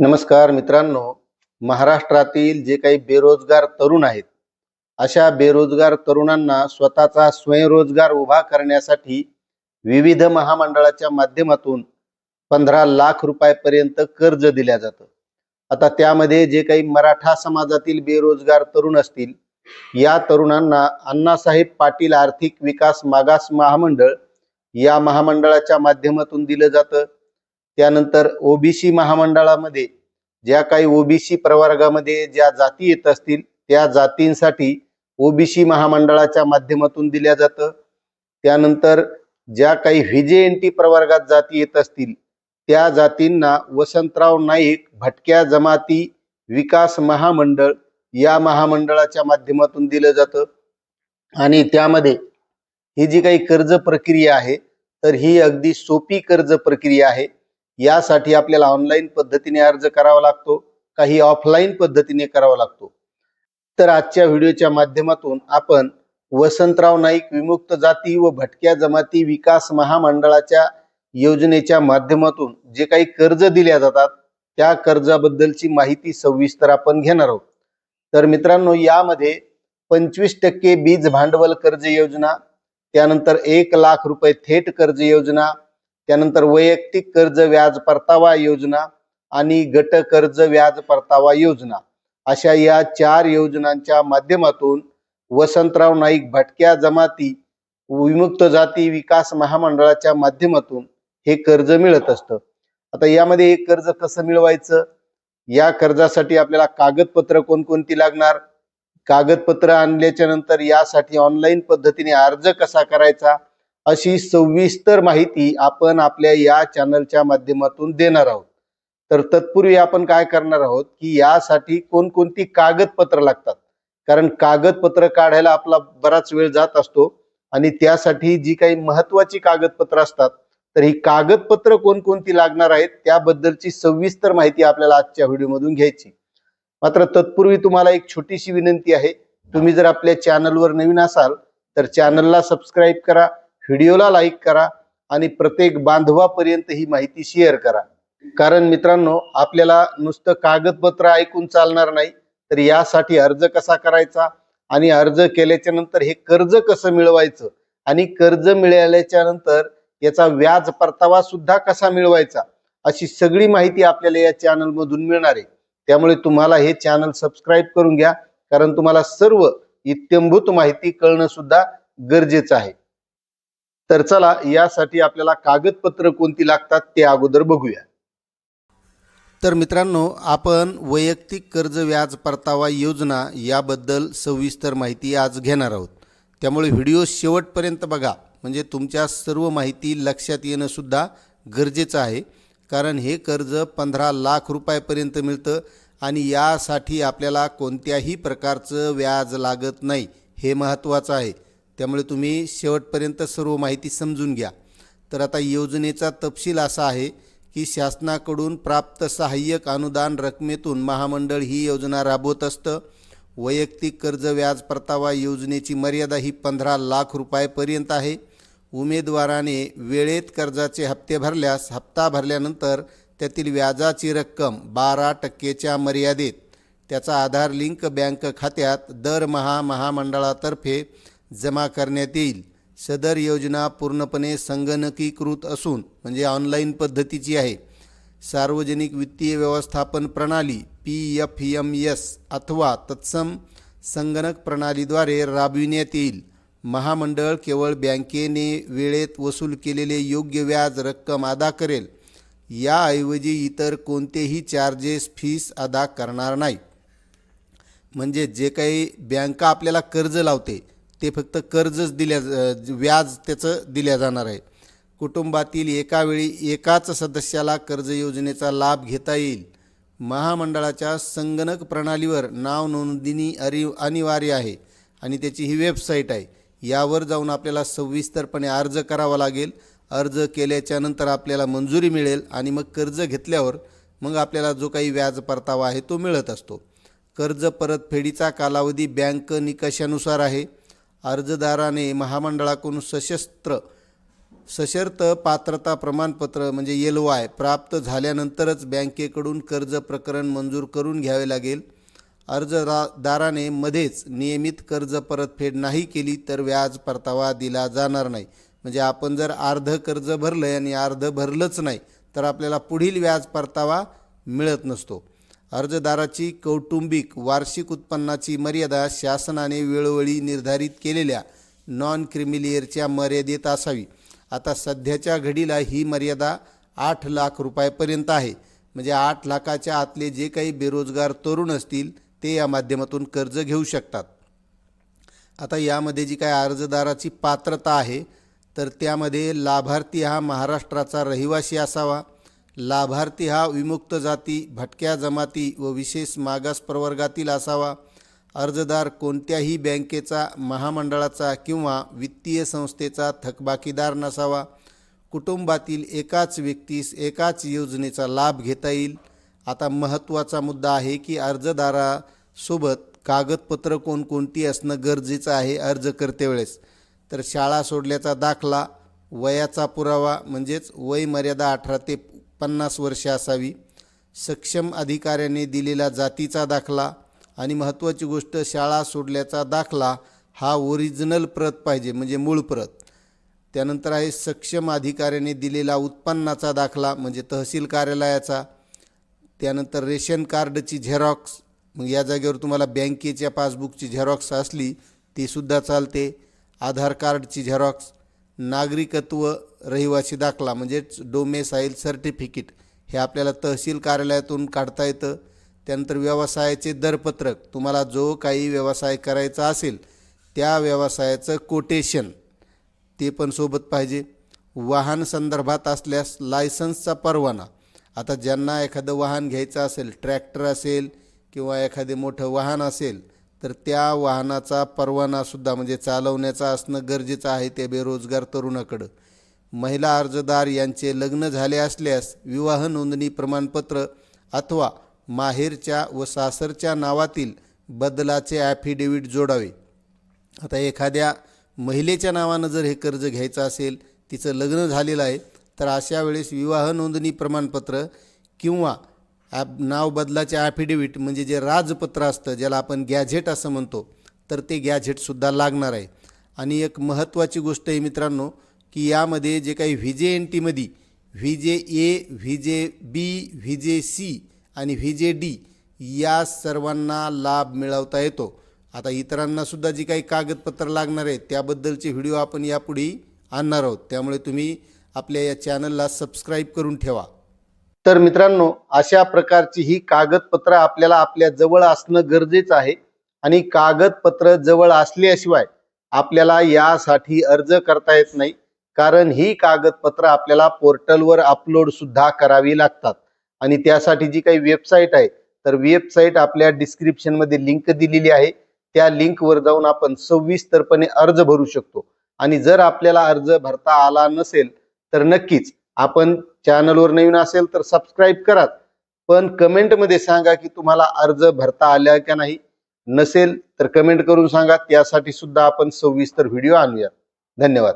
नमस्कार मित्रांनो महाराष्ट्रातील जे काही बेरोजगार तरुण आहेत अशा बेरोजगार तरुणांना स्वतःचा स्वयंरोजगार उभा करण्यासाठी विविध महामंडळाच्या माध्यमातून पंधरा लाख रुपयापर्यंत कर्ज दिल्या जातं. आता त्यामध्ये जे काही मराठा समाजातील बेरोजगार तरुण असतील या तरुणांना अण्णासाहेब पाटील आर्थिक विकास मागास महामंडळ या महामंडळाच्या माध्यमातून दिलं जातं. त्यानंतर ओबीसी महामंडळामध्ये ज्या काही ओबीसी प्रवर्गामध्ये ज्या जाती येत असतील त्या जातींसाठी ओबीसी महामंडळाच्या माध्यमातून दिल्या जातं. त्यानंतर ज्या काही व्हीजेएनटी प्रवर्गात जाती येत असतील त्या जातींना वसंतराव नाईक भटक्या जमाती विकास महामंडळ या महामंडळाच्या माध्यमातून दिलं जातं. आणि त्यामध्ये ही जी काही कर्ज प्रक्रिया आहे तर ही अगदी सोपी कर्ज प्रक्रिया आहे. यासाठी आपल्याला ऑनलाईन पद्धतीने अर्ज करावा लागतो काही ऑफलाईन पद्धतीने करावा लागतो. तर आजच्या व्हिडिओच्या माध्यमातून आपण वसंतराव नाईक विमुक्त जाती व भटक्या जमाती विकास महामंडळाच्या योजनेच्या माध्यमातून जे काही कर्ज दिल्या जातात त्या कर्जाबद्दलची माहिती सविस्तर आपण घेणार आहोत. तर मित्रांनो यामध्ये पंचवीस टक्के बीज भांडवल कर्ज योजना त्यानंतर एक लाख रुपये थेट कर्ज योजना त्यानंतर वैयक्तिक कर्ज व्याज परतावा योजना आणि गट कर्ज व्याज परतावा योजना अशा या चार योजनांच्या माध्यमातून वसंतराव नाईक भटक्या जमाती विमुक्त जाती विकास महामंडळाच्या माध्यमातून हे कर्ज मिळत असतं. आता यामध्ये हे कर्ज कसं मिळवायचं? या कर्जासाठी आपल्याला कागदपत्र कोणकोणती लागणार? कागदपत्र आणल्याच्या नंतर यासाठी ऑनलाईन पद्धतीने अर्ज कसा करायचा? अशी सविस्तर माहिती आपण आपल्या या चॅनलच्या माध्यमातून देणार आहोत. तर तत्पूर्वी आपण काय करणार आहोत की यासाठी कोणकोणती कागदपत्र लागतात? कारण कागदपत्र काढायला आपला बराच वेळ जात असतो आणि त्यासाठी जी काही महत्वाची कागदपत्र असतात तर ही कागदपत्र कोणकोणती लागणार आहेत त्याबद्दलची सविस्तर माहिती आपल्याला आजच्या व्हिडिओमधून घ्यायची. मात्र तत्पूर्वी तुम्हाला एक छोटीशी विनंती आहे. तुम्ही जर आपल्या चॅनलवर नवीन असाल तर चॅनलला सबस्क्राईब करा व्हिडिओला लाईक करा आणि प्रत्येक बांधवापर्यंत ही माहिती शेअर करा. कारण मित्रांनो आपल्याला नुसतं कागदपत्र ऐकून चालणार नाही तर यासाठी अर्ज कसा करायचा आणि अर्ज केल्याच्यानंतर हे कर्ज कसं मिळवायचं आणि कर्ज मिळाल्याच्या नंतर याचा व्याज परतावा सुद्धा कसा मिळवायचा अशी सगळी माहिती आपल्याला या चॅनल मधून मिळणार आहे. त्यामुळे तुम्हाला हे चॅनल सबस्क्राईब करून घ्या कारण तुम्हाला सर्व इत्यंभूत माहिती कळणं सुद्धा गरजेचं आहे. तर चला यासाठी आपल्याला कागदपत्र कोणती लागतात ते अगोदर बघूया. तर मित्रांनो आपण वैयक्तिक कर्ज व्याज परतावा योजना याबद्दल सविस्तर माहिती आज घेणार आहोत. त्यामुळे व्हिडिओ शेवटपर्यंत बघा. म्हणजे तुमच्या सर्व माहिती लक्षात येणंसुद्धा गरजेचं आहे. कारण हे कर्ज पंधरा लाख रुपयापर्यंत मिळतं आणि यासाठी आपल्याला कोणत्याही प्रकारचं व्याज लागत नाही. हे महत्त्वाचं आहे. त्यामुळे तुम्ही शेवटपर्यंत सर्व माहिती समजून घ्या. तर आता योजनेचा तपशील असा आहे की शासनाकडून प्राप्त सहाय्यक अनुदान रकमेतून महामंडळ ही योजना राबवत असतं. वैयक्तिक कर्ज व्याज परतावा योजनेची मर्यादा ही पंधरा लाख रुपयापर्यंत आहे. उमेदवाराने वेळेत कर्जाचे हप्ते भरल्यास हप्ता भरल्यानंतर त्यातील व्याजाची रक्कम बारा टक्केच्या मर्यादेत. त्याचा आधार लिंक बँक खात्यात दरमहा महामंडळातर्फे जमा करण्यात येईल. सदर योजना पूर्णपणे संगणकीकृत असून म्हणजे ऑनलाईन पद्धतीची आहे. सार्वजनिक वित्तीय व्यवस्थापन प्रणाली पी एफ एम एस अथवा तत्सम संगणक प्रणालीद्वारे राबविण्यात येईल. महामंडळ केवळ बँकेने वेळेत वसूल केलेले योग्य व्याज रक्कम अदा करेल. याऐवजी इतर कोणतेही चार्जेस फीस अदा करणार नाही. म्हणजे जे काही बँका आपल्याला कर्ज लावते ते फक्त कर्जच दिल्या व्याज त्याचं दिल्या जाणार आहे. कुटुंबातील एका वेळी एकाच सदस्याला कर्ज योजनेचा लाभ घेता येईल. महामंडळाच्या संगणक प्रणालीवर नाव नोंदणी अरि अनिवार्य आहे आणि त्याची ही वेबसाईट आहे. यावर जाऊन आपल्याला सविस्तरपणे अर्ज करावा लागेल. अर्ज केल्याच्यानंतर आपल्याला मंजुरी मिळेल आणि मग कर्ज घेतल्यावर मग आपल्याला जो काही व्याज परतावा आहे तो मिळत असतो. कर्ज परतफेडीचा कालावधी बँक निकषानुसार आहे. अर्जदाराने महामंडळाकडून सशस्त्र सशर्त पात्रता प्रमाणपत्र म्हणजे एल वाय प्राप्त झाल्यानंतरच बँकेकडून कर्ज प्रकरण मंजूर करून घ्यावे लागेल. अर्जदाराने मध्येच नियमित कर्ज परतफेड नाही केली तर व्याज परतावा दिला जाणार नाही. म्हणजे आपण जर अर्ध कर्ज भरलं आहे आणि अर्ध भरलंच नाही तर आपल्याला पुढील व्याज परतावा मिळत नसतो. अर्जदाराची कौटुंबिक वार्षिक उत्पन्नाची मर्यादा शासनाने वेळोवेळी निर्धारित केलेल्या नॉन क्रिमिलियरच्या मर्यादेत असावी. आता सध्याच्या घडीला ही मर्यादा आठ लाख रुपयापर्यंत आहे. म्हणजे आठ लाखाच्या आतले जे काही बेरोजगार तरुण असतील ते या माध्यमातून कर्ज घेऊ शकतात. आता यामध्ये जी काय अर्जदाराची पात्रता आहे तर त्यामध्ये लाभार्थी हा महाराष्ट्राचा रहिवासी असावा. लाभार्थी हा विमुक्त जाती भटक्या जमाती व विशेष मागास प्रवर्गातील असावा. अर्जदार कोणत्याही बँकेचा महामंडळाचा किंवा वित्तीय संस्थेचा थकबाकीदार नसावा. कुटुंबातील एकाच व्यक्तीस एकाच योजनेचा लाभ घेता येईल. आता महत्त्वाचा मुद्दा आहे की अर्जदारासोबत कागदपत्र कोणकोणती असणं गरजेचं आहे अर्ज करते वेळेस. तर शाळा सोडल्याचा दाखला वयाचा पुरावा म्हणजेच वय मर्यादा अठरा ते पन्नास वर्षे असावी. सक्षम अधिकाऱ्याने दिलेला जातीचा दाखला आणि महत्त्वाची गोष्ट शाळा सोडल्याचा दाखला हा ओरिजिनल प्रत पाहिजे म्हणजे मूळ प्रत. त्यानंतर आहे सक्षम अधिकाऱ्याने दिलेला उत्पन्नाचा दाखला म्हणजे तहसील कार्यालयाचा. त्यानंतर रेशन कार्डची झेरॉक्स मग या जागेवर तुम्हाला बँकेच्या पासबुकची झेरॉक्स असली तीसुद्धा चालते. आधार कार्डची झेरॉक्स नागरिकत्व रहिवासी दाखला म्हणजेच डोमेसाईल सर्टिफिकेट हे आपल्याला तहसील कार्यालयातून काढता येतं. त्यानंतर व्यवसायाचे दरपत्रक तुम्हाला जो काही व्यवसाय करायचा असेल त्या व्यवसायाचं कोटेशन ते पण सोबत पाहिजे. वाहन संदर्भात असल्यास लायसन्सचा परवाना. आता ज्यांना एखादं वाहन घ्यायचं असेल ट्रॅक्टर असेल किंवा एखादे मोठं वाहन असेल तर त्या वाहनाचा परवानासुद्धा म्हणजे चालवण्याचा असणं गरजेचं आहे त्या बेरोजगार तरुणाकडं. महिला अर्जदार यांचे लग्न झाले असल्यास विवाह नोंदणी प्रमाणपत्र अथवा माहेरच्या व सासरच्या नावातील बदलाचे ॲफिडेविट जोडावे. आता एखाद्या महिलेच्या नावानं जर हे कर्ज घ्यायचं असेल तिचं लग्न झालेलं आहे तर अशा वेळेस विवाह नोंदणी प्रमाणपत्र किंवा ॲप नाव बदलाचे ॲफिडेविट म्हणजे जे राजपत्र असतं ज्याला आपण गॅझेट असं म्हणतो तर ते गॅझेटसुद्धा लागणार आहे. आणि एक महत्त्वाची गोष्ट आहे मित्रांनो की यामध्ये जे काही व्ही जे एन टीमध्ये V J A V J B V J C आणि व्ही जे डी या सर्वांना लाभ मिळवता येतो. आता इतरांनासुद्धा जी काही कागदपत्र लागणार आहेत त्याबद्दलचे व्हिडिओ आपण यापुढे आणणार आहोत. त्यामुळे तुम्ही आपल्या या चॅनलला सबस्क्राईब करून ठेवा. तर मित्रांनो अशा प्रकारची ही कागदपत्र आपल्याला आपल्या जवळ असणं गरजेचं आहे. आणि कागदपत्र जवळ असल्याशिवाय आपल्याला यासाठी अर्ज करता येत नाही. कारण ही कागदपत्र आपल्याला पोर्टलवर अपलोड सुद्धा करावी लागतात. आणि त्यासाठी जी काही वेबसाईट आहे तर वेबसाईट आपल्या डिस्क्रिप्शनमध्ये लिंक दिलेली आहे. त्या लिंकवर जाऊन आपण सविस्तरपणे अर्ज भरू शकतो. आणि जर आपल्याला अर्ज भरता आला नसेल तर नक्कीच आपण चॅनलवर नवीन असेल तर सबस्क्राईब करा. पण कमेंटमध्ये सांगा की तुम्हाला अर्ज भरता आला का नाही? नसेल तर कमेंट करून सांगा. त्यासाठी सुद्धा आपण सविस्तर व्हिडिओ आणूया धन्यवाद.